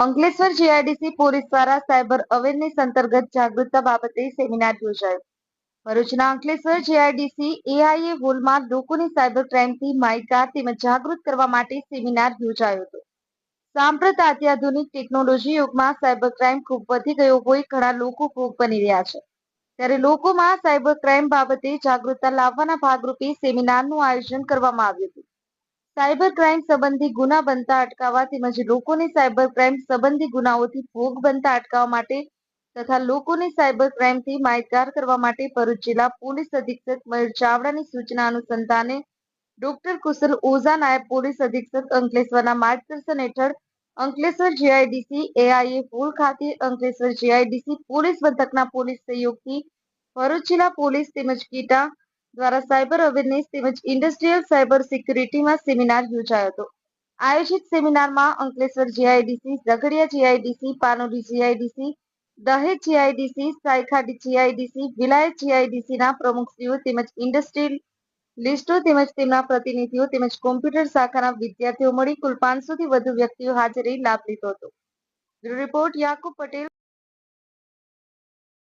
Ankleshwar GIDC police દ્વારા cyber awareness અંતર્ગત જાગૃતતા બાબતે સેમિનાર યોજાયો. ભરૂચના અંકલેશ્વર જીઆઈડીસી એઆઈએ હોલમાં લોકોને સાયબર ક્રાઇમથી માહિતગાર તેમજ જાગૃત કરવા માટે સેમિનાર યોજાયો હતો. સાંપ્રત અત્યાધુનિક ટેકનોલોજી યુગમાં સાયબર ક્રાઇમ ખૂબ વધી ગયો હોય ઘણા લોકો ભોગ બની રહ્યા છે. ત્યારે લોકોમાં સાયબર ક્રાઇમ બાબતે જાગૃતતા લાવવાના ભાગરૂપે સેમિનારનું આયોજન કરવામાં આવ્યું હતું. સાયબર ક્રાઇમ સંબંધી ગુના બનતા અટકાવવા તેમજ લોકોને સાયબર ક્રાઇમ સંબંધી ગુનાઓથી ભોગ બનતા અટકાવવા માટે તથા લોકોને સાયબર ક્રાઇમથી માહિતગાર કરવા માટે ભરૂચ જિલ્લા પોલીસ અધિક્ષક મયુર ચાવડાની સૂચના અનુસંધાને ડોક્ટર કુશલ ઓઝા નાયબ પોલીસ અધિક્ષક અંકલેશ્વરના માર્ગદર્શન હેઠળ અંકલેશ્વર જીઆઈડીસી એઆઈએ હોલ ખાતે અંકલેશ્વર જીઆઈડીસી પોલીસ મથકના પોલીસ સહયોગથી ભરૂચ જિલ્લા પોલીસ તેમજ કીટા દ્વારા સાયબર અવેરનેસ તેમજ ઇન્ડસ્ટ્રીયલ સાયબર સિક્યુરિટીમાં સેમિનાર યોજાયો હતો. આયોજિત સેમિનારમાં Ankleshwar GIDC, Jhagadia GIDC Panoli GIDC, Dahej GIDC, Saykhadi GIDC, Vilayat જીઆઈડીસીના પ્રમુખશ્રીઓ તેમજ ઇન્ડસ્ટ્રીયલ લિસ્ટો તેમજ તેમના પ્રતિનિધિઓ તેમજ કોમ્પ્યુટર શાખાના વિદ્યાર્થીઓ મળી કુલ પાંચસો થી વધુ વ્યક્તિઓ હાજરી લાભ લીધો હતો. રિપોર્ટ યાકુબ પટેલ